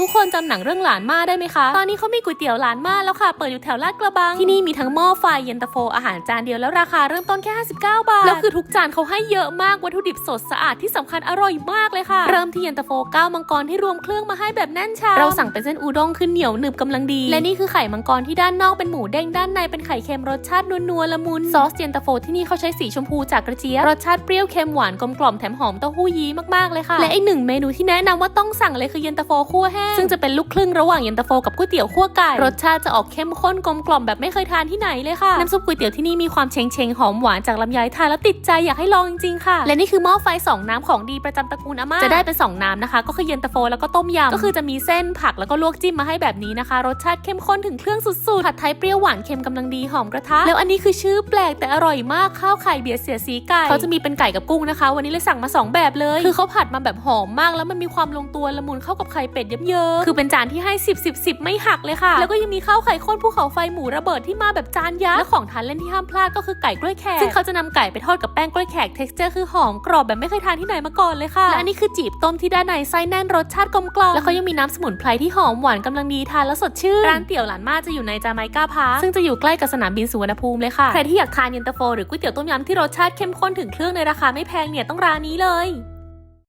ทุกคนจำหนังเรื่องหลานมาได้ไหมคะ ตอนนี้เขามีก๋วยเตี๋ยวหลานมาแล้วค่ะ เปิดอยู่แถวลาดกระบัง ที่นี่มีทั้งหม้อไฟเย็นตาโฟอาหารจานเดียวแล้วราคาเริ่มต้นแค่ 59 บาท แล้วคือทุกจานเขาให้เยอะมาก วัตถุดิบสดสะอาดที่สำคัญอร่อยมากเลยค่ะ เริ่มที่เย็นตาโฟก้าวมังกรที่รวมเครื่องมาให้แบบแน่นชาเราสั่งเป็นเส้นอูด้งขึ้นเหนียวหนึบกำลังดี และนี่คือไข่มังกรที่ด้านนอกเป็นหมูเด้งด้านในเป็นไข่เค็มรสชาตินัวๆละมุนซอสเย็นตาโฟที่นี่เขาใช้สีชมพูจากกระเจี๊ยบรสชาติเปรี้ยวเค็มหวานกลมกล่อมแถมหอมเต้าหู้ยี้มากๆเลยค่ะและอีกหนึ่งเมนูที่แนะนำว่าต้องสั่งเลยคือเย็นตาโฟคั่วแห้งซึ่งจะเป็นลูกครึ่งระหว่างเย็นตาโฟกับก๋วยเตี๋ยวคั่วไก่รสชาติจะออกเข้มข้นกลมกล่อมแบบไม่เคยทานที่ไหนเลยค่ะน้ำซุปก๋วยเตี๋ยวที่นี่มีความเชงเชงๆหอมหวานจากลำไยทานแล้วติดใจอยากให้ลองจริงๆค่ะ และนี่คือหม้อไฟสองน้ำของดีประจำตระกูลอาม่าจะได้เป็นสองน้ำนะคะ ก็คือเย็นตาโฟแล้วก็ต้มยำก็คือจะมีเส้นผักแล้วก็ลวกจิ้มมาให้แบบนี้นะคะ รสชาติเข้มข้นถึงเครื่องสุดๆผัดไทยเปรี้ยวหวานเค็มกำลังดีหอมกระทะแล้วอันนี้คือชื่อแปลกแต่อร่อยมากข้าวไข่เบียร์เสียสีไก่เขาจะมีเป็นไก่กับกุ้งนะคะ วันนี้เลยสั่งมาสองแบบเลย คือเขาผัดมาแบบหอมมากแล้วมันมีความลงตัวละมุนเข้ากับไข่เป็ดเยิ้มๆคือเป็นจานที่ให้ 10 10 10 ไม่หักเลยค่ะ แล้วก็ยังมีข้าวไข่ข้นภูเขาไฟหมูระเบิดที่มาแบบจานยักษ์และของทานเล่นที่ห้ามพลาดก็คือไก่กล้วยแขกซึ่งเขาจะนำไก่ไปทอดกับแป้งกล้วยแขก texture คือหอมกรอบแบบไม่เคยทานที่ไหนมาก่อนเลยค่ะและอันนี้คือจีบต้มที่ด้านในไส้แน่นรสชาติกลมกล่อมแล้วเขายังมีน้ำสมุนไพรที่หอมหวานกำลังดีทานแล้วสดชื่นร้านเตี๋ยวหลานมาจะอยู่ในจาไมกาพาร์คซึ่งจะอยู่ใกล้กับสนามบินสุวรรณภูมิเลยค่ะใครที่อยากทานเย็นตาโฟหรือก๋วยเตี๋ยวต้มยำที่รสชาติเข้มข้นถึงเครื่องในราคาไม่แพงเนี่ยต้องร้านนี้เลย